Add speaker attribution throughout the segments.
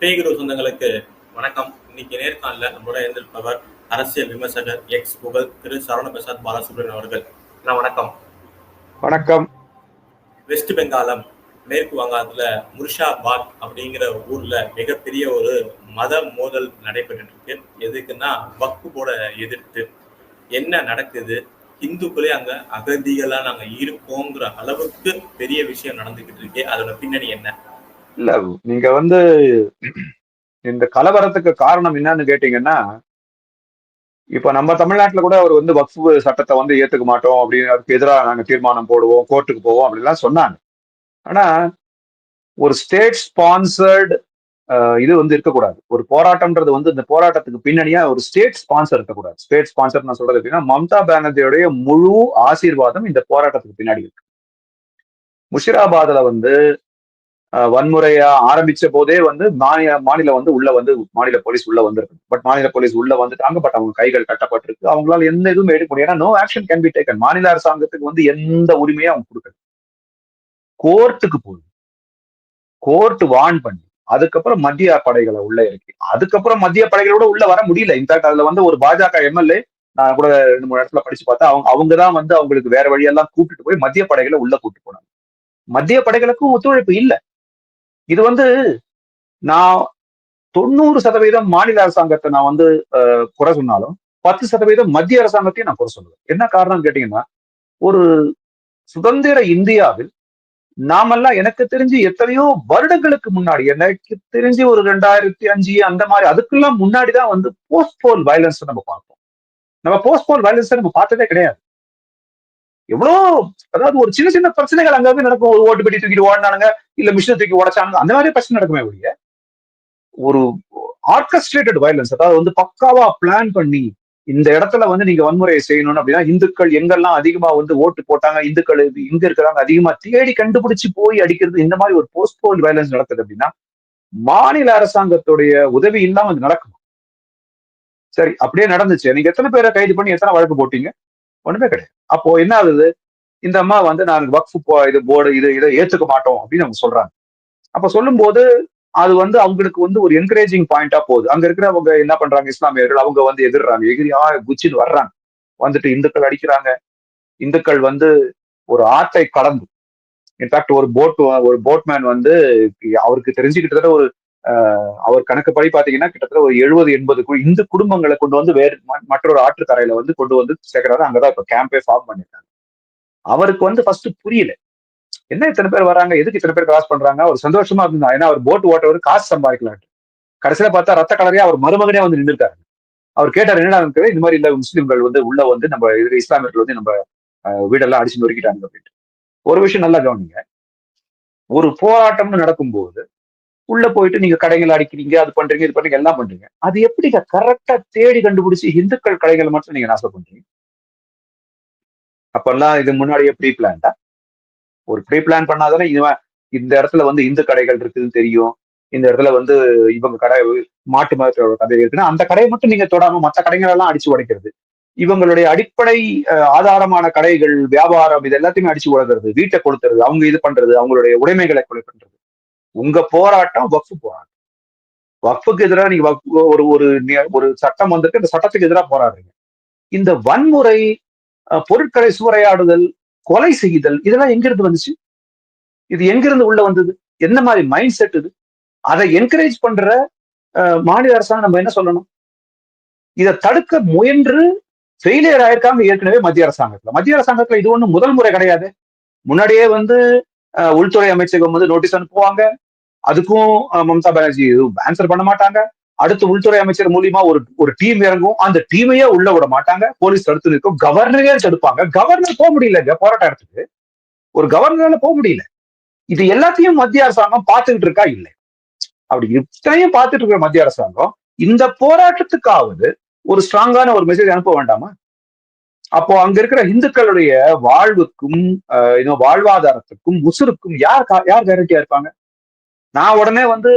Speaker 1: பேகுரு சொந்தங்களுக்கு வணக்கம். இன்னைக்கு நேர்காணல நம்மளோட இருந்திருப்பவர் அரசியல் விமர்சகர் எக்ஸ் புகழ் திரு சரவண பிரசாத் பாலசுப்ரமணியன் அவர்கள். அண்ணா, வணக்கம்.
Speaker 2: வணக்கம்.
Speaker 1: வெஸ்ட் பெங்காலம் மேற்கு வங்காளத்துல முர்ஷாபாத் அப்படிங்கிற ஊர்ல மிகப்பெரிய ஒரு மத மோதல் நடைபெற்று இருக்கு. எதுக்குன்னா வக்ஃபு போட எதிர்த்து என்ன நடக்குது? இந்துக்களே அங்க அகதிகளா நாங்க இருக்கோங்கிற அளவுக்கு பெரிய விஷயம் நடந்துகிட்டு இருக்கு. அதோட பின்னணி என்ன?
Speaker 2: இல்ல நீங்க வந்து இந்த கலவரத்துக்கு காரணம் என்னன்னு கேட்டீங்கன்னா இப்ப நம்ம தமிழ்நாட்டுல கூட அவர் வந்து வக்ஃபு சட்டத்தை வந்து ஏத்துக்க மாட்டோம் அப்படின்னு அதுக்கு எதிராக நாங்க தீர்மானம் போடுவோம் கோர்ட்டுக்கு போவோம் அப்படின்லாம் சொன்னாங்க. ஆனா ஒரு ஸ்டேட் ஸ்பான்சர்டு இது வந்து இருக்கக்கூடாது. ஒரு போராட்டம்ன்றது வந்து இந்த போராட்டத்துக்கு பின்னணியா ஒரு ஸ்டேட் ஸ்பான்சர் இருக்கக்கூடாது. ஸ்டேட் ஸ்பான்சர் நான் சொல்றது எப்படின்னா மம்தா பானர்ஜியோடைய முழு ஆசீர்வாதம் இந்த போராட்டத்துக்கு பின்னாடி இருக்கு. முஷிராபாத்ல வந்து வன்முறையா ஆரம்பிச்ச போதே வந்து மாநில மாநிலம் வந்து உள்ள வந்து மாநில போலீஸ் உள்ள வந்திருக்கு. பட் மாநில போலீஸ் உள்ள வந்துட்டாங்க பட் அவங்க கைகள் கட்டப்பட்டிருக்கு. அவங்களால எந்த இதுவும் எடுக்க முடியும் ஏன்னா no action can be taken மாநில அரசாங்கத்துக்கு வந்து எந்த உரிமையும் அவங்க கொடுக்கல. கோர்ட்டுக்கு போகுது கோர்ட் வான் பண்ணி அதுக்கப்புறம் மத்திய படைகளை உள்ள இருக்கு அதுக்கப்புறம் மத்திய படைகளோட உள்ள வர முடியல. இன்ஃபேக்ட் அதுல வந்து ஒரு பாஜக எம்எல்ஏ நான் கூட ரெண்டு மூணு இடத்துல படிச்சு பார்த்தா அவங்க அவங்க தான் வந்து அவங்களுக்கு வேற வழியெல்லாம் கூப்பிட்டு போய் மத்திய படைகளை உள்ள கூட்டிட்டு போனாங்க. மத்திய படைகளுக்கும் ஒத்துழைப்பு இல்லை. இது வந்து நான் தொண்ணூறு சதவீதம் மாநில அரசாங்கத்தை நான் வந்து குறை சொன்னாலும் பத்து சதவீதம் மத்திய அரசாங்கத்தையும் நான் குறை சொல்லுவேன். என்ன காரணம் கேட்டீங்கன்னா ஒரு சுதந்திர இந்தியாவில் நாமெல்லாம் எனக்கு தெரிஞ்சு எத்தனையோ வருடங்களுக்கு முன்னாடி எனக்கு தெரிஞ்சு ஒரு ரெண்டாயிரத்தி அஞ்சு அந்த மாதிரி அதுக்கெல்லாம் முன்னாடி தான் வந்து போஸ்ட் போல் வயலன்ஸ் நம்ம பார்ப்போம். நம்ம போஸ்ட் போல் வயலன்ஸ் நம்ம பார்த்ததே கிடையாது. எவ்வளோ அதாவது ஒரு சின்ன சின்ன பிரச்சனைகள் அங்கே நடக்கும். ஓட்டு பெட்டி தூக்கிட்டு ஓடினானுங்க இல்ல மிஷினை தூக்கி உடச்சானுங்க அந்த மாதிரி பிரச்சனை நடக்குமே ஒழிய ஒரு ஆர்கஸ்ட்ரேட்டட் வயலன்ஸ் அதாவது வந்து பக்காவா பிளான் பண்ணி இந்த இடத்துல வந்து நீங்க வன்முறையை செய்யணும் அப்படின்னா இந்துக்கள் எங்கெல்லாம் அதிகமா வந்து ஓட்டு போட்டாங்க இந்துக்கள் இங்க இருக்கிறாங்க அதிகமா தேடி கண்டுபிடிச்சு போய் அடிக்கிறது இந்த மாதிரி ஒரு போஸ்ட் போல் வயலன்ஸ் நடக்குது அப்படின்னா மாநில அரசாங்கத்துடைய உதவி இல்லாம அது நடக்கும்? சரி அப்படியே நடந்துச்சு. நீங்க எத்தனை பேரை கைது பண்ணி எத்தனை வழக்கு போட்டீங்க? ஒண்ணுமே கிடையாது. அப்போ என்ன ஆகுது? இந்த அம்மா வந்து நான் வக்ஃபு போ இது போர்டு இது இதை ஏத்துக்க மாட்டோம் அப்படின்னு அவங்க சொல்றாங்க. அப்ப சொல்லும்போது அது வந்து அவங்களுக்கு வந்து ஒரு என்கரேஜிங் பாயிண்டா போகுது. அங்க இருக்கிறவங்க என்ன பண்றாங்க? இஸ்லாமியர்கள் அவங்க வந்து எதிர்றாங்க. எகிரியா குச்சின்னு வர்றாங்க. வந்துட்டு இந்துக்கள் அடிக்கிறாங்க. இந்துக்கள் வந்து ஒரு ஆற்றை கடந்து. இன்ஃபேக்ட் ஒரு போட் ஒரு போட்மேன் வந்து அவருக்கு தெரிஞ்சு கிட்டத்தட்ட ஒரு அவர் கணக்குப்படி பாத்தீங்கன்னா கிட்டத்தட்ட ஒரு எழுபது எண்பது இந்து குடும்பங்களை கொண்டு வந்து வேறு மற்றொரு ஆற்றுக்கரையில வந்து கொண்டு வந்து சேர்க்கிறாரு. அங்கதான் இப்ப கேம்பே ஃபார்ம் பண்ணிருக்காங்க. அவருக்கு வந்து ஃபர்ஸ்ட் புரியல. என்ன இத்தனை பேர் வராங்க? எதுக்கு இத்தனை பேர் கிராஸ் பண்றாங்க? அவர் சந்தோஷமா இருந்தா ஏன்னா அவர் போட் ஓட்டவர் காசு சம்பாதிக்கலாம் கடைசியில பார்த்தா ரத்த கலரையே அவர் மருமகனே வந்து நின்றுருக்காரு அவர் கேட்டார் என்னடா இருக்குது? இந்த மாதிரி இல்ல முஸ்லீம்கள் வந்து உள்ள வந்து நம்ம இது இஸ்லாமியர்கள் வந்து நம்ம வீடெல்லாம் அடிச்சு நொறுக்கிட்டாங்க அப்படின்ட்டு. ஒரு விஷயம் நல்லா கவனிங்க. ஒரு போராட்டம்னு நடக்கும்போது உள்ள போயிட்டு நீங்க கடைகள் அடிக்கிறீங்க அது பண்றீங்க இது பண்றீங்க எல்லாம் பண்றீங்க. அது எப்படிங்க? கரெக்டா தேடி கண்டுபிடிச்சு இந்துக்கள் கடைகள் மட்டும் நீங்க நாசம் பண்றீங்க? அப்பெல்லாம் இது முன்னாடியே ப்ரீ பிளான்டா ஒரு ப்ரீ பிளான் பண்ணாதானே இவன் இந்த இடத்துல வந்து இந்து கடைகள் இருக்குதுன்னு தெரியும். இந்த இடத்துல வந்து இவங்க கடை மாட்டு மதத்தோட கடை இருக்குன்னா அந்த கடையை மட்டும் நீங்க தொடாம மற்ற கடைகள் எல்லாம் அடிச்சு உடைக்கிறது. இவங்களுடைய அடிப்படை ஆதாரமான கடைகள் வியாபாரம் இது எல்லாத்தையுமே அடிச்சு உடைக்கிறது வீட்டை கொடுத்துறது அவங்க இது பண்றது அவங்களுடைய உடைமைகளை கொலை பண்றது. உங்க போராட்டம் வக்ஃபு போராட்டம். வக்ஃபுக்கு எதிராக நீங்க ஒரு ஒரு ஒரு சட்டம் வந்திருக்கு இந்த சட்டத்துக்கு எதிராக போராடுறீங்க. இந்த வன்முறை பொருட்களை சூறையாடுதல் கொலை செய்தல் இதெல்லாம் எங்கிருந்து வந்துச்சு? இது எங்கிருந்து உள்ள வந்தது? என்ன மாதிரி மைண்ட் செட் இது? அதை என்கரேஜ் பண்ற அஹ், மாநில அரசாங்கம் நம்ம என்ன சொல்லணும்? இதை தடுக்க முயன்று ஃபெயிலியர் ஆயிருக்காங்க ஏற்கனவே மத்திய அரசாங்கத்துல. மத்திய அரசாங்கத்துல இது ஒண்ணும் முதல் முறை கிடையாது. முன்னாடியே வந்து உள்துறை அமைச்சகம் வந்து நோட்டீஸ் அனுப்புவாங்க. அதுக்கும் மம்தா பானர்ஜி ஆன்சர் பண்ண மாட்டாங்க. அடுத்து உள்துறை அமைச்சர் மூலியமா ஒரு ஒரு டீம் இறங்கும். அந்த டீமையே உள்ள விட மாட்டாங்க. போலீஸ் தடுத்து நிற்கும். கவர்னரே தடுப்பாங்க. கவர்னர் போக முடியலங்க போராட்ட இடத்துக்கு. ஒரு கவர்னரால போக முடியல. இது எல்லாத்தையும் மத்திய அரசாங்கம் பார்த்துக்கிட்டு இருக்கா? இல்லை. அப்படி இத்தனையும் பார்த்துட்டு இருக்கிற மத்திய அரசாங்கம் இந்த போராட்டத்துக்காவது ஒரு ஸ்ட்ராங்கான ஒரு மெசேஜ் அனுப்ப வேண்டாமா? அப்போ அங்க இருக்கிற இந்துக்களுடைய வாழ்வுக்கும் அஹ், வாழ்வாதாரத்துக்கும் உசுருக்கும் யார் கா- யார் கேரண்டியா இருப்பாங்க? நான் உடனே வந்து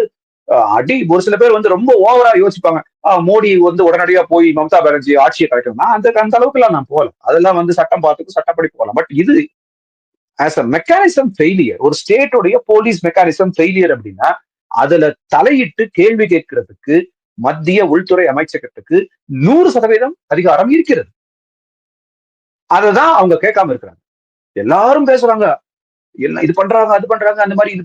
Speaker 2: அடி ஒரு சில பேர் வந்து ரொம்ப ஓவரா யோசிப்பாங்க. மோடி வந்து உடனடியா போய் மம்தா பானர்ஜி ஆட்சியை கலைக்கணும். அந்த அந்த அளவுக்கு எல்லாம் நான் போகல. அதெல்லாம் வந்து சட்டம் பார்த்துக்கு சட்டப்படி போகலாம் பட் இது ஆஸ் அ மெக்கானிசம் ஃபெயிலியர் ஒரு ஸ்டேட்டோடைய போலீஸ் மெக்கானிசம் ஃபெயிலியர் அப்படின்னா அதுல தலையிட்டு கேள்வி கேட்கிறதுக்கு மத்திய உள்துறை அமைச்சகத்துக்கு நூறு சதவீதம் அதிகாரம் இருக்கிறது. அததான் அவங்க கேட்காம இருக்கிறாங்க. எல்லாரும் பேசுறாங்க. என்ன இது பண்றாங்க அது பண்றாங்க அந்த மாதிரி இது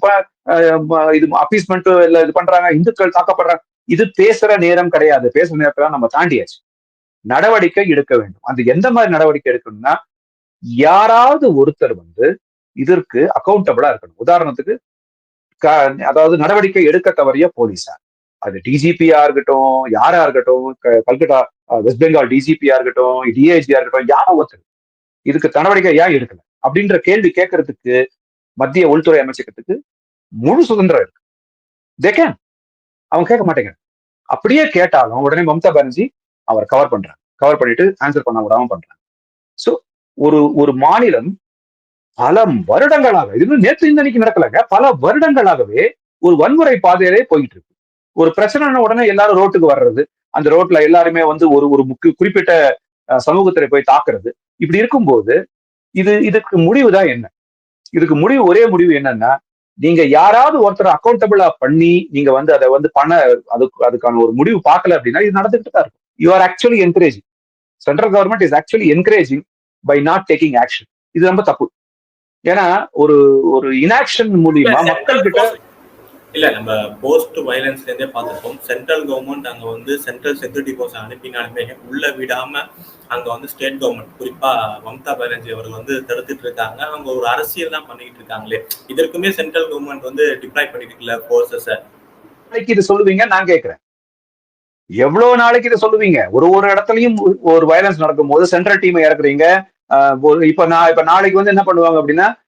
Speaker 2: இது அப்பீஸ்மெண்ட் இல்ல இது பண்றாங்க இந்துக்கள் தாக்கப்படுறாங்க இது பேசுற நேரம் கிடையாது. பேசுற நேரத்தை நம்ம தாண்டியாச்சு. நடவடிக்கை எடுக்க வேண்டும். அது எந்த மாதிரி நடவடிக்கை எடுக்கணும்னா யாராவது ஒருத்தர் வந்து இதற்கு அக்கௌண்டபிளா இருக்கணும். உதாரணத்துக்கு அதாவது நடவடிக்கை எடுக்க தவறிய போலீஸார். அது டிஜிபியா இருக்கட்டும் யாரா இருக்கட்டும் கல்கட்டா வெஸ்ட் பெங்கால் டிஜிபியா இருக்கட்டும் டிஐஜியா இருக்கட்டும் யாரோ ஒருத்தர் இதுக்கு நடவடிக்கை ஏன் எடுக்கல? அப்படின்ற கேள்வி கேட்கறதுக்கு மத்திய உள்துறை அமைச்சகத்துக்கு முழு சுதந்திரம் இருக்கு. தே கேன் அவங்க கேட்க மாட்டேங்க அப்படியே கேட்டாலும் உடனே மம்தா பானர்ஜி அவர் கவர் பண்றாங்க கவர் பண்ணிட்டு ஆன்சர் பண்ண விடாம பண்றாங்க சோ ஒரு ஒரு மாநிலம் பல வருடங்களாக இது இன்னும் நேற்று இந்த அன்னைக்கு நடக்கலங்க. பல வருடங்களாகவே ஒரு வன்முறை பாதையிலே போயிட்டு இருக்கு. ஒரு பிரச்சனைன உடனே எல்லாரும் ரோட்டுக்கு வர்றது அந்த ரோட்ல எல்லாருமே வந்து ஒரு ஒரு முக்கிய குறிப்பிட்ட சமூகத்தில போய் தாக்குறது. இப்படி இருக்கும்போது இது இதுக்கு முடிவு தான் என்ன? இதுக்கு முடிவு ஒரே முடிவு என்னன்னா நீங்க யாராவது ஒருத்தர் அக்கௌண்டபிளா பண்ணி நீங்க வந்து அதை வந்து பண அதுக்கு அதுக்கான ஒரு முடிவு பார்க்கல அப்படின்னா இது நடந்துகிட்டு தான் இருக்கும். You are actually encouraging central government is actually encouraging by not taking action இது ரொம்ப தப்பு. ஏன்னா ஒரு ஒரு இனாக்ஷன் மூலியமா மக்கள் கிட்ட
Speaker 1: இல்ல நம்ம போஸ்ட் வயலன்ஸ்ல இருந்தே பார்த்துருப்போம். சென்ட்ரல் கவர்மெண்ட் அங்க வந்து சென்ட்ரல் செக்யூரிட்டி போர்ஸ் அனுப்பினாலுமே உள்ள விடாம அங்க வந்து ஸ்டேட் கவர்மெண்ட் குறிப்பா மம்தா பானர்ஜி அவர்கள் வந்து தடுத்துட்டு இருக்காங்க. அவங்க ஒரு அரசியல் தான் பண்ணிக்கிட்டு இருக்காங்களே. இதற்குமே சென்ட்ரல் கவர்மெண்ட் வந்து டிப்ளாய் பண்ணிட்டு இருக்குல்ல போர்சஸ
Speaker 2: நாளைக்கு இது சொல்லுவீங்க நான் கேட்கிறேன். எவ்வளவு நாளைக்கு இதை சொல்லுவீங்க? ஒரு ஒரு இடத்துலயும் ஒரு- ஒரு வயலன்ஸ் நடக்கும் போது சென்ட்ரல் டீமை இறக்குறீங்க இப்ப நான் இப்ப நாளைக்கு வந்து என்ன பண்ணுவாங்க அப்படின்னா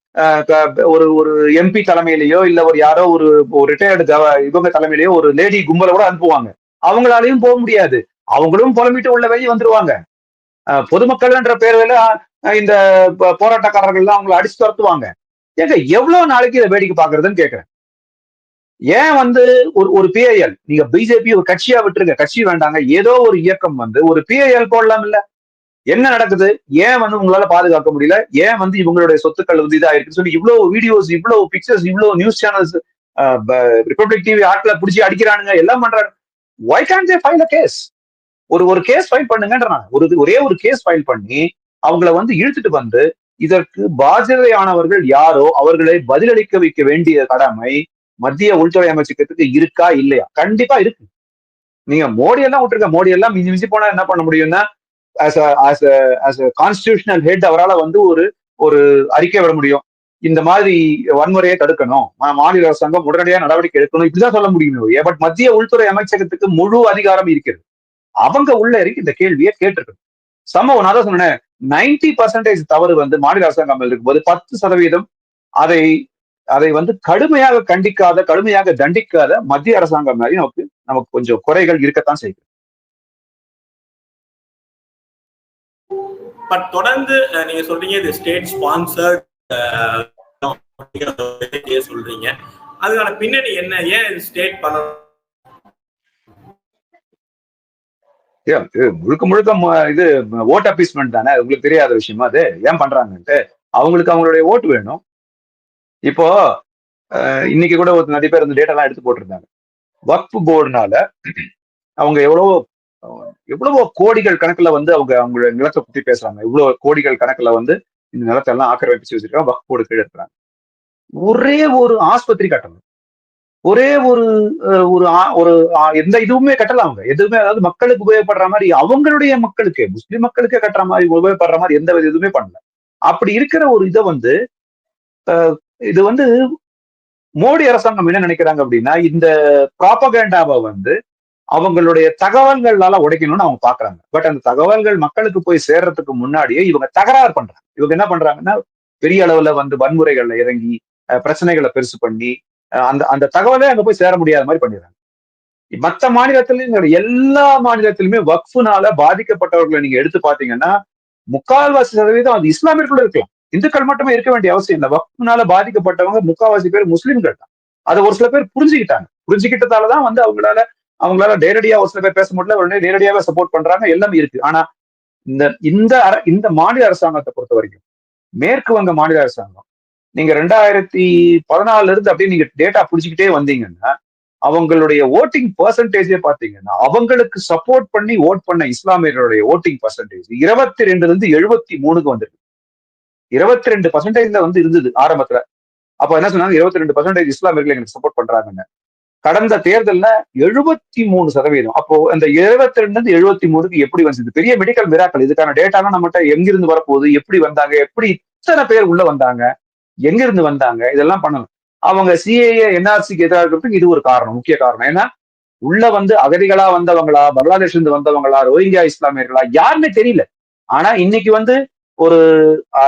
Speaker 2: ஒரு ஒரு எம்பி தலைமையிலேயோ இல்ல ஒரு யாரோ ஒரு ரிட்டையர்டு இவங்க தலைமையிலயோ ஒரு லேடி கும்பலை கூட அனுப்புவாங்க. அவங்களாலையும் போக முடியாது. அவங்களும் புலம்பிட்டு உள்ள வெளியே வந்துருவாங்க. பொதுமக்கள்ன்ற பேர்ல இந்த போராட்டக்காரர்கள்லாம் அவங்களை அடிச்சு துரத்துவாங்க. ஏங்க எவ்வளவு நாளைக்கு இதை வேடிக்கை பாக்குறதுன்னு கேக்குறேன். ஏன் வந்து ஒரு ஒரு பிஐஎல் நீங்க பிஜேபி ஒரு கட்சியா விட்டுருங்க. கட்சி வேண்டாங்க. ஏதோ ஒரு இயக்கம் வந்து ஒரு பிஐஎல் போடலாம் இல்ல என்ன நடக்குது? ஏன் வந்து உங்களால பாதுகாக்க முடியல? ஏன் வந்து இவங்களுடைய சொத்துக்கள் வந்து இதா இருக்குன்னு சொல்லி இவ்வளவு வீடியோஸ் இவ்வளவு பிக்சர்ஸ் இவ்வளவு நியூஸ் சேனல்ஸ் ரிப்பப்ளிக் டிவி ஆட்களை பிடிச்சி அடிக்கிறானுங்க எல்லாம் பண்றாங்க. Why can they file a case ஒரு ஒரு கேஸ் ஃபைல் பண்ணுங்கன்றான் ஒரு ஒரே ஒரு கேஸ் ஃபைல் பண்ணி அவங்கள வந்து இழுத்துட்டு வந்து இதற்கு பாதிதையானவர்கள் யாரோ அவர்களை பதிலளிக்க வைக்க வேண்டிய கடமை மத்திய உள்துறை அமைச்சகத்துக்கு இருக்கா இல்லையா? கண்டிப்பா இருக்கு. நீங்க மோடி எல்லாம் விட்டுருக்க மோடி எல்லாம் மிஞ்சி மிஞ்சி போனா என்ன பண்ண முடியும்னா ஆஸ் ஆஸ் கான்ஸ்டியூஷனல் ஹெட் அவரால் வந்து ஒரு ஒரு அறிக்கை விட முடியும். இந்த மாதிரி வன்முறையை தடுக்கணும். மாநில அரசாங்கம் உடனடியாக நடவடிக்கை எடுக்கணும். இப்படிதான் சொல்ல முடியுமே பட் மத்திய உள்துறை அமைச்சகத்துக்கு முழு அதிகாரம் இருக்கிறது. அவங்க உள்ள இருக்கு இந்த கேள்வியை கேட்டிருக்கணும். சம்பவம் நான் தான் சொன்னேன் நைன்டி பர்சன்டேஜ் தவறு வந்து மாநில அரசாங்கம் இருக்கும்போது பத்து சதவீதம் அதை அதை வந்து கடுமையாக கண்டிக்காத கடுமையாக தண்டிக்காத மத்திய அரசாங்கம் மாதிரி நமக்கு நமக்கு கொஞ்சம் குறைகள் இருக்கத்தான் செய்யும்
Speaker 1: பட் தொடர்ந்து நீங்க சொல்றீங்க இது ஸ்டேட் ஸ்பான்சர்ட் சொல்றீங்க. அதுக்கான பின்னணி என்ன? ஏன் ஸ்டேட் பண்ண
Speaker 2: முழுக்க முழுக்க இது ஓட் அப்பீஸ்மெண்ட் தானே? உங்களுக்கு தெரியாத விஷயமா அது? ஏன் பண்றாங்கன்ட்டு? அவங்களுக்கு அவங்களுடைய ஓட்டு வேணும். இப்போ இன்னைக்கு கூட ஒரு நிறைய பேர் அந்த டேட்டாலாம் எடுத்து போட்டிருந்தாங்க. வக்ஃப் போர்டுனால அவங்க எவ்வளவோ எவ்வளவோ கோடிகள் கணக்குல வந்து அவங்க அவங்களோட நிலத்தை பத்தி பேசுறாங்க. இவ்வளவு கோடிகள் கணக்குல வந்து இந்த நிலத்தை எல்லாம் ஆக்கிரமிச்சு வச்சிருக்காங்க வக்ஃப் கீழே இருக்கிறாங்க ஒரே ஒரு ஆஸ்பத்திரி கட்டணும். ஒரே ஒரு ஒரு ஒரு எந்த இதுவுமே கட்டலாம் அவங்க. எதுவுமே அதாவது மக்களுக்கு உபயோகப்படுற மாதிரி அவங்களுடைய மக்களுக்கு முஸ்லிம் மக்களுக்கே கட்டுற மாதிரி உபயோகப்படுற மாதிரி எந்த வித இதுவுமே பண்ணல. அப்படி இருக்கிற ஒரு இதை வந்து இது வந்து மோடி அரசாங்கம் என்ன நினைக்கிறாங்க அப்படின்னா இந்த ப்ராபகேண்டாவை வந்து அவங்களுடைய தகவல்களால உடைக்கணும்னு அவங்க பாக்குறாங்க. பட் அந்த தகவல்கள் மக்களுக்கு போய் சேர்றதுக்கு முன்னாடியே இவங்க தகராறு பண்றாங்க. இவங்க என்ன பண்றாங்கன்னா பெரிய அளவுல வந்து வன்முறைகள்ல இறங்கி அஹ், பிரச்சனைகளை பெருசு பண்ணி அந்த அந்த தகவலே அங்க போய் சேர முடியாத மாதிரி பண்ணிடுறாங்க. மத்த மாநிலத்திலும் எல்லா மாநிலத்திலுமே வக்ஃபுனால பாதிக்கப்பட்டவர்களை நீங்க எடுத்து பாத்தீங்கன்னா முக்கால்வாசி சதவீதம் அது இஸ்லாமியர்கள் இருக்கலாம். இந்துக்கள் மட்டுமே இருக்க வேண்டிய அவசியம் இல்லை. வக்ஃபுனால பாதிக்கப்பட்டவங்க முக்கால்வாசி பேர் முஸ்லிம்கள் தான். அதை ஒரு சில பேர் புரிஞ்சுக்கிட்டாங்க. புரிஞ்சுக்கிட்டதாலதான் வந்து அவங்களால அவங்களால நேரடியா ஒரு சில பேர் பேச முடியல உடனே நேரடியாவே சப்போர்ட் பண்றாங்க எல்லாமே இருக்கு. ஆனா இந்த இந்த அர- இந்த மாநில அரசாங்கத்தை பொறுத்த வரைக்கும் மேற்கு வங்க மாநில அரசாங்கம் நீங்க ரெண்டாயிரத்தி பதினாலுல இருந்து அப்படியே நீங்க டேட்டா புடிச்சுக்கிட்டே வந்தீங்கன்னா அவங்களுடைய ஓட்டிங் பர்சன்டேஜே பாத்தீங்கன்னா அவங்களுக்கு சப்போர்ட் பண்ணி ஓட் பண்ண இஸ்லாமியர்களுடைய ஓட்டிங் பர்சன்டேஜ் இருபத்தி ரெண்டுல இருந்து எழுபத்தி மூணுக்கு வந்திருக்கு. இருபத்தி ரெண்டு பர்சன்டேஜ்ல வந்து இருந்தது ஆரம்பத்துல. அப்ப என்ன சொன்னாங்க? இருபத்தி ரெண்டு பர்சன்டேஜ் இஸ்லாமியர்கள் எங்களுக்கு சப்போர்ட் பண்றாங்கன்னு. கடந்த தேர்தல்ல எழுபத்தி மூணு சதவீதம். அப்போ அந்த இருபத்தி ரெண்டுல இருந்து எழுபத்தி மூணுக்கு எப்படி வந்தது பெரிய மெடிக்கல் மிராக்கள் இதுக்கான டேட்டாலாம் நம்மகிட்ட எங்கிருந்து வரப்போகுது? எப்படி வந்தாங்க? எப்படி இத்தனை பேர் உள்ள வந்தாங்க? எங்கிருந்து வந்தாங்க? இதெல்லாம் பண்ணணும். அவங்க சிஏஏ என்ஆர்சிக்கு எதிராக இருக்கிறதுக்கு இது ஒரு காரணம் முக்கிய காரணம். ஏன்னா உள்ள வந்து அகதிகளா வந்தவங்களா பங்களாதேஷ்ல இருந்து வந்தவங்களா ரோஹிங்கியா இஸ்லாமியர்களா யாருமே தெரியல. ஆனா இன்னைக்கு வந்து ஒரு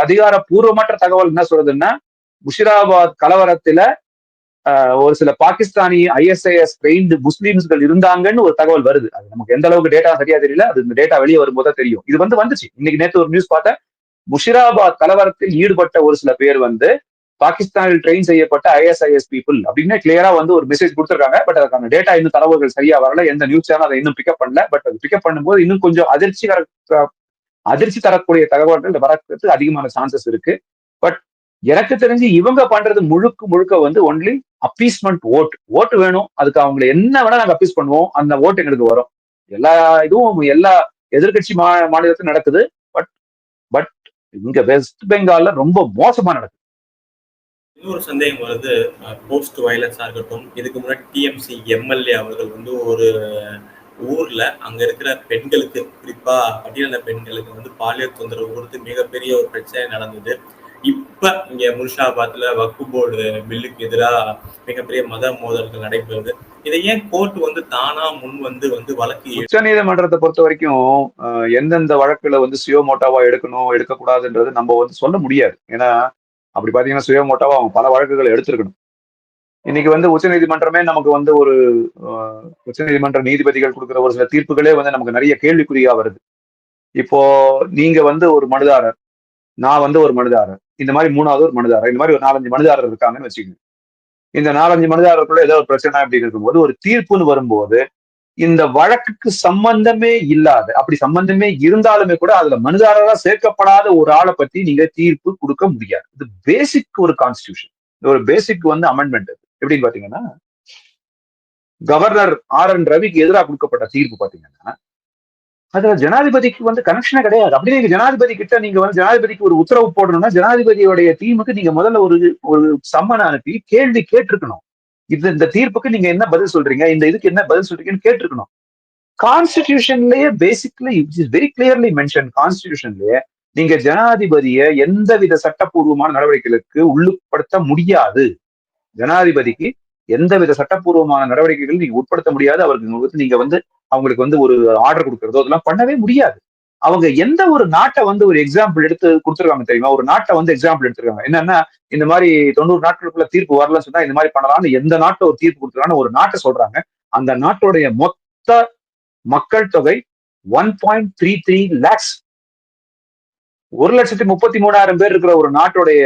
Speaker 2: அதிகாரப்பூர்வமற்ற தகவல் என்ன சொல்றதுன்னா முஷிராபாத் கலவரத்துல ஒரு சில பாகிஸ்தானி ஐஎஸ்ஐஎஸ் ட்ரெயின்டு முஸ்லீம்ஸ்கள் இருந்தாங்கன்னு ஒரு தகவல் வருது. அது நமக்கு எந்த அளவுக்கு டேட்டா சரியா தெரியல அது இந்த டேட்டா வெளியே வரும்போது தெரியும். இது வந்து வந்துச்சு. இன்னைக்கு நேற்று ஒரு நியூஸ் பார்த்தேன். முஷிராபாத் கலவரத்தில் ஈடுபட்ட ஒரு சில பேர் வந்து பாகிஸ்தானில் ட்ரெயின் செய்யப்பட்ட ஐஎஸ்ஐஎஸ் பீப்புள் அப்படின்னு கிளியரா வந்து ஒரு மெசேஜ் கொடுத்துருக்காங்க. பட் அதுக்கான டேட்டா இன்னும் தரவுகள் சரியா வரல. எந்த நியூஸ் சேனல் அதை இன்னும் பிக்கப் பண்ணல. பட் அது பிக்கப் பண்ணும்போது இன்னும் கொஞ்சம் அதிர்ச்சிகர அதிர்ச்சி தரக்கூடிய தகவல்கள் வரக்கு அதிகமான சான்சஸ் இருக்கு. பட் எனக்கு தெரிஞ்சு இவங்க பண்றது முழுக்க முழுக்க வந்து ஒன்லி அப்பீஸ்மெண்ட் ஓட் ஓட்டு வேணும். அதுக்கு அவங்களை என்ன வேணா நாங்க அப்பீஸ் பண்ணுவோம். அந்த ஓட்டு எங்களுக்கு வரும். எல்லா இதுவும் எல்லா எதிர்கட்சி மா மாநிலத்தில் நடக்குது. பட் பட் இங்க வெஸ்ட் பெங்கால்ல ரொம்ப மோசமா நடக்குது.
Speaker 1: இன்னொரு சந்தேகம் வருது. போஸ்ட் வயலன்ஸா இருக்கட்டும். இதுக்கு முன்னாடி டிஎம்சி எம்எல்ஏ அவர்கள் வந்து ஒரு ஊர்ல அங்க இருக்கிற பெண்களுக்கு குறிப்பா பட்டியலின பெண்களுக்கு வந்து பாலியல் தொந்தரவு கொடுத்து மிகப்பெரிய ஒரு பிரச்சனை நடந்தது. இப்ப இங்க முர்ஷாபாத்ல வக்கு போர்டு பில்லுக்கு எதிராக மிகப்பெரிய மத மோதல்கள் நடைபெறுது. இதை ஏன் கோர்ட் வந்து தானா முன் வந்து வந்து வழக்கு
Speaker 2: உச்ச நீதிமன்றத்தை பொறுத்த வரைக்கும் எந்தெந்த வழக்குல வந்து சுயோமோட்டாவா எடுக்கணும் எடுக்கக்கூடாதுன்றது நம்ம வந்து சொல்ல முடியாது. ஏன்னா அப்படி பாத்தீங்கன்னா சுயோமோட்டாவா அவங்க பல வழக்குகளை எடுத்திருக்கணும். இன்னைக்கு வந்து உச்ச நீதிமன்றமே நமக்கு வந்து ஒரு உச்ச நீதிமன்ற நீதிபதிகள் கொடுக்குற ஒரு சில தீர்ப்புகளே வந்து நமக்கு நிறைய கேள்விக்குறியா வருது. இப்போ நீங்க வந்து ஒரு மனுதாரர் நான் வந்து ஒரு மனுதாரர். இந்த மாதிரி மூணாவது ஒரு மனுதாரர் இந்த மாதிரி ஒரு நாலஞ்சு மனுதாரர் இருக்காங்கன்னு வச்சுக்கோங்க. இந்த நாலஞ்சு மனுதாரருக்குள்ள ஏதோ ஒரு பிரச்சனை அப்படின்னு இருக்கும்போது ஒரு தீர்ப்புன்னு வரும்போது இந்த வழக்குக்கு சம்பந்தமே இல்லாத அப்படி சம்பந்தமே இருந்தாலுமே கூட அதுல மனுதாரரா சேர்க்கப்படாத ஒரு ஆளை பத்தி நீங்க தீர்ப்பு கொடுக்க முடியாது. இது பேசிக் ஒரு கான்ஸ்டியூஷன் இது ஒரு பேசிக் வந்து அமெண்ட்மெண்ட் எப்படின்னு பாத்தீங்கன்னா கவர்னர் ஆர் என் ரவிக்கு எதிராக கொடுக்கப்பட்ட தீர்ப்பு பாத்தீங்கன்னா அதுல ஜனாதிபதிக்கு வந்து கனெக்ஷனே கிடையாது. அப்படி நீங்க ஜனாதிபதி கிட்ட நீங்க வந்து ஜனாதிபதிக்கு ஒரு உத்தரவு போடணும்னா ஜனாதிபதியோடைய டீமுக்கு நீங்க முதல்ல ஒரு ஒரு சம்மன் அனுப்பி கேள்வி கேட்டிருக்கணும். இது இந்த தீர்ப்புக்கு நீங்க என்ன பதில் சொல்றீங்க? இந்த இதுக்கு என்ன பதில் சொல்றீங்கன்னு கேட்டிருக்கணும். கான்ஸ்டிடியூஷன்லயே basically is very clearly mention கான்ஸ்டிடியூஷன்லயே நீங்க ஜனாதிபதியை எந்தவித சட்டப்பூர்வமான நடவடிக்கைகளுக்கு உள்ளுப்படுத்த முடியாது. ஜனாதிபதிக்கு எந்தவித சட்டப்பூர்வமான நடவடிக்கைகள் நீங்க உட்படுத்த முடியாது. அவருக்கு நீங்க வந்து அவங்களுக்கு வந்து ஒரு ஆர்டர் கொடுக்கறதோ அதெல்லாம் பண்ணவே முடியாது. அவங்க எந்த ஒரு நாட்டை வந்து ஒரு எக்ஸாம்பிள் எடுத்து கொடுத்துருக்காங்க தெரியுமா? ஒரு நாட்டை வந்து எக்ஸாம்பிள் எடுத்திருக்காங்க. என்னன்னா இந்த மாதிரி தொண்ணூறு நாட்களுக்குள்ள தீர்ப்பு வரலன்னு சொன்னா இந்த மாதிரி பண்ணலாம்னு எந்த நாட்டை ஒரு தீர்ப்பு கொடுத்துருக்காங்க ஒரு நாட்டை சொல்றாங்க. அந்த நாட்டுடைய மொத்த மக்கள் தொகை one point three three lakhs ஒரு லட்சத்தி முப்பத்தி மூணாயிரம் பேர் இருக்கிற ஒரு நாட்டுடைய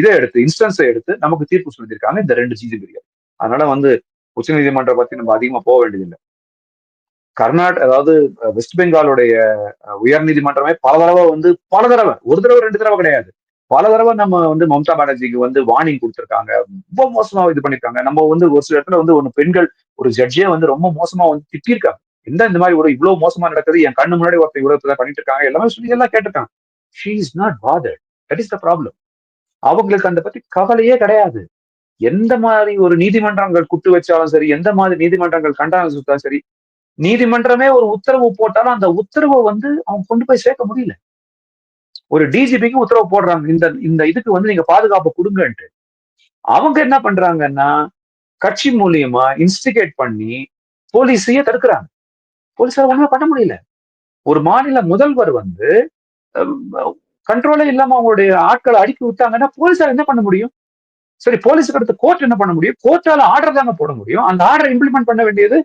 Speaker 2: இதை எடுத்து இன்ஸ்டன்ஸை எடுத்து நமக்கு தீர்ப்பு சொல்லியிருக்காங்க இந்த ரெண்டு நீதிபதிகள் அதனால வந்து உச்சநீதிமன்றம் பத்தி நம்ம அதிகமா போக வேண்டியதில்லை. கர்நாடக அதாவது வெஸ்ட் பெங்காலுடைய உயர் நீதிமன்றமே பல தடவை வந்து பல தடவை ஒரு தடவை ரெண்டு தடவை கிடையாது. பல தடவை நம்ம வந்து மம்தா பானர்ஜிக்கு வந்து வார்னிங் கொடுத்துருக்காங்க. ரொம்ப மோசமா இது பண்ணிருக்காங்க. நம்ம வந்து ஒரு சில இடத்துல வந்து ஒன்று பெண்கள் ஒரு ஜட்ஜே வந்து ரொம்ப மோசமா வந்து திட்டிருக்காங்க எந்த இந்த மாதிரி ஒரு இவ்வளவு மோசமா நடக்குது? என் கண்ணு முன்னாடி ஒருத்தர் இவ்வளவு பண்ணிட்டு இருக்காங்க. எல்லாமே சொல்லி எல்லாம் கேட்டிருக்காங்க. She is not bother that is the problem அவங்களுக்கு அந்த பத்தி கவலையே கிடையாது. எந்த மாதிரி ஒரு நீதிமன்றங்கள் குட்டு வச்சாலும் சரி எந்த மாதிரி நீதிமன்றங்கள் கண்டாலும் சரி நீதிமன்றமே ஒரு உத்தரவு போட்டாலும் அந்த உத்தரவை வந்து அவங்க கொண்டு போய் சேர்க்க முடியல. ஒரு டிஜிபிக்கு உத்தரவு போடுறாங்க. இந்த இந்த இதுக்கு வந்து நீங்க பாதுகாப்பு கொடுங்கன்ட்டு. அவங்க என்ன பண்றாங்கன்னா கட்சி மூலியமா இன்ஸ்டிகேட் பண்ணி போலீஸையே தடுக்கிறாங்க. போலீஸார் ஒண்ணுமே பண்ண முடியல. ஒரு மாநில முதல்வர் வந்து கண்ட்ரோலே இல்லாம அவங்களுடைய ஆட்களை அடுக்கி விட்டாங்கன்னா போலீஸார் என்ன பண்ண முடியும்? சரி போலீஸுக்கு அடுத்து கோர்ட் என்ன பண்ண முடியும்? கோர்ட்டால ஆர்டர் தாங்க போட முடியும். அந்த ஆர்டர் இம்ப்ளிமெண்ட் பண்ண வேண்டியது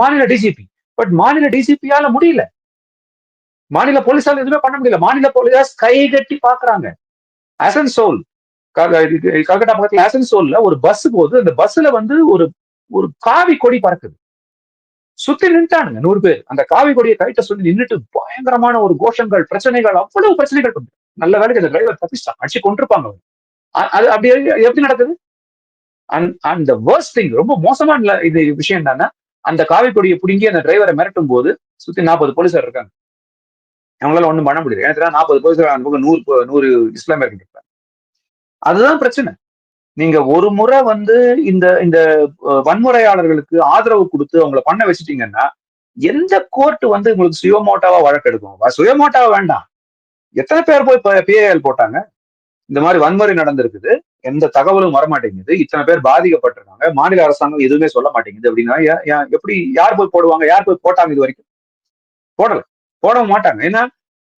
Speaker 2: மாநில டிஜிபி பட் மாநில டிஜிபியால முடியல. மாநில போலீஸால எதுவுமே பண்ண முடியல. மாநில போலீஸார் கை கட்டி பாக்குறாங்க. அசன்சோல் கல்கட்டா பக்கத்துல அசன்சோல்ல ஒரு பஸ் போகுது. அந்த பஸ்ல வந்து ஒரு ஒரு காவி கொடி பறக்குது. சுத்தி நின்றுட்டானுங்க நூறு பேர். அந்த காவி கொடியை கைட்ட சொல்லி நின்னுட்டு பயங்கரமான ஒரு கோஷங்கள் பிரச்சனைகள் அவ்வளவு பிரச்சனைகள் பண்ணு நல்ல வேலைக்கு அந்த டிரைவர் தப்பிச்சான் அடிச்சு கொண்டிருப்பாங்க அவங்க. அது அப்படி எப்படி நடக்குது? அண்ட் த வேர்ஸ்ட் திங் ரொம்ப மோசமான இது விஷயம் என்னன்னா அந்த காவி கொடியை பிடுங்கி அந்த டிரைவரை மிரட்டும் போது சுத்தி நாற்பது போலீஸார் இருக்காங்க. அவங்களால ஒண்ணும் பண்ண முடியல. ஏன்னா நாற்பது போலீஸார் அந்த பக்கம் நூறு நூறு இஸ்லாமியர்கள் இருக்காங்க. அதுதான் பிரச்சனை. நீங்க ஒரு முறை வந்து இந்த இந்த வன்முறையாளர்களுக்கு ஆதரவு கொடுத்து அவங்கள பண்ண வச்சுட்டீங்கன்னா எந்த கோர்ட் வந்து உங்களுக்கு சுயமோட்டாவா வழக்கெடுக்கும்? சுயமோட்டாவா வேண்டாம். எத்தனை பேர் போய் பிஏஎல் போட்டாங்க? இந்த மாதிரி வன்முறை நடந்திருக்குது. எந்த தகவலும் வரமாட்டேங்குது. இத்தனை பேர் பாதிக்கப்பட்டிருக்காங்க. மாநில அரசாங்கம் எதுவுமே சொல்ல மாட்டேங்குது அப்படின்னா எப்படி யார் போய் போடுவாங்க? யார் போய் போட்டாங்க இது வரைக்கும்? போடல. போட மாட்டாங்க. ஏன்னா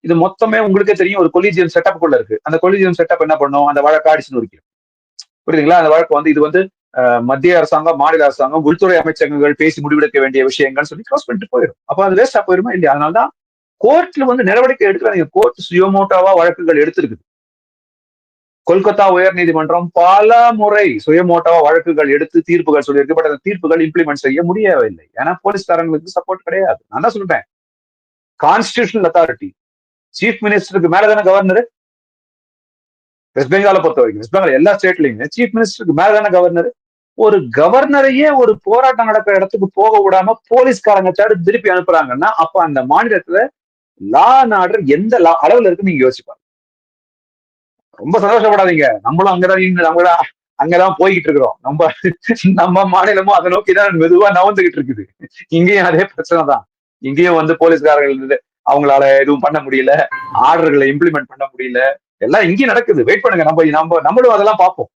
Speaker 2: இது மொத்தமே உங்களுக்கே தெரியும். ஒரு கொலிஜியம் செட்டப் குள்ள இருக்கு. அந்த கொலிஜியம் செட்டப் என்ன பண்ணும்? அந்த வழக்கு அடிச்சு நொறுக்கும் புரியுதுங்களா? அந்த வழக்கு வந்து இது வந்து மத்திய அரசாங்கம் மாநில அரசாங்கம் உள்துறை அமைச்சகங்கள் பேசி முடிவெடுக்க வேண்டிய விஷயங்கள் சொல்லி க்ளோஸ் பண்ணிட்டு போயிடும் அப்ப அது வேஸ்டா போயிருமா? இல்லையா? அதனாலதான் கோர்ட்ல வந்து நடவடிக்கை எடுக்கிறாங்க கோர்ட் சுயமோட்டாவா வழக்குகள் எடுத்திருக்குது. கொல்கத்தா உயர் நீதிமன்றம் பல முறை சுயமோட்டவா வழக்குகள் எடுத்து தீர்ப்புகள் சொல்லியிருக்கு. பட் அந்த தீர்ப்புகள் இம்ப்ளிமெண்ட் செய்ய முடியவில்லை. ஏன்னா போலீஸ்காரங்களுக்கு சப்போர்ட் கிடையாது. நான் தான் சொல்றேன் கான்ஸ்டியூஷனல் அத்தாரிட்டி சீஃப் மினிஸ்டருக்கு மேல தானே கவர்னர் வெஸ்ட் பெங்காலை பொறுத்த வரைக்கும் வெஸ்ட் பெங்கால் எல்லா ஸ்டேட்லயுமே சீஃப் மினிஸ்டருக்கு மேல தானே கவர்னர் ஒரு கவர்னரையே ஒரு போராட்டம் நடக்கிற இடத்துக்கு போக விடாம போலீஸ்காரங்க தடுத்து திருப்பி அனுப்புறாங்கன்னா அப்ப அந்த மாநிலத்துல லா அண்ட் ஆர்டர் எந்த லா அளவுல இருக்குன்னு நீங்க யோசிப்பாங்க ரொம்ப சந்தோஷப்படாதீங்க. நம்மளும் அங்கதான் நின்னு நம்மள அங்கதான் போய்கிட்டு இருக்கிறோம். நம்ம நம்ம மாநிலமும் அதை நோக்கி தான் மெதுவா நவந்துகிட்டு இருக்குது. இங்கேயும் அதே பிரச்சனை தான். இங்கேயும் வந்து போலீஸ்காரர்கள் இருந்து அவங்களால எதுவும் பண்ண முடியல. ஆர்டர்களை இம்ப்ளிமெண்ட் பண்ண முடியல. எல்லாம் இங்கேயும் நடக்குது. வெயிட் பண்ணுங்க. நம்ம நம்ம நம்மளும் அதெல்லாம் பார்ப்போம்.